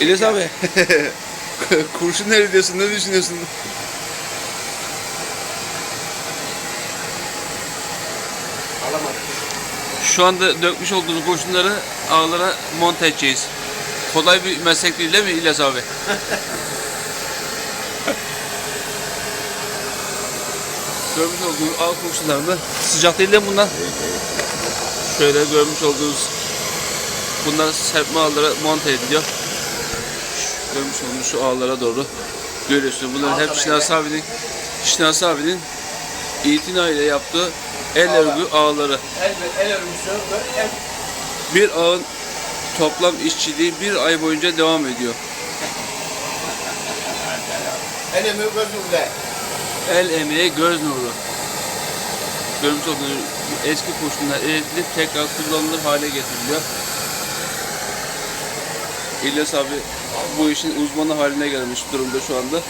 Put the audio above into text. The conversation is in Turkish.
İlyas abi. Kurşun ne diyorsun? Ne düşünüyorsun? Alamadım. Şu anda dökmüş olduğunuz kurşunları ağlara monte edeceğiz. Kolay bir meslek değil değil mi İlyas abi? görmüş olduğunuz ağ kurşunlarını sıcak değil de bunlar. Şöyle görmüş olduğunuz bunlar serpme ağlara monte ediliyor. Görmüş olduğunuz şu ağlara doğru görüyorsunuz. Bunların hep Şinas abinin Şinas abinin itinayla yaptığı el örgü ağları. El, el örgüsü el Bir ağın toplam işçiliği bir ay boyunca devam ediyor. el emeği gözümde. El emeği göz nuru. Görmüş olduğunuz eski kurşunlar eritilip tekrar kullanılır hale getiriliyor. İlyas abi bu işin uzmanı haline gelmiş durumda şu anda.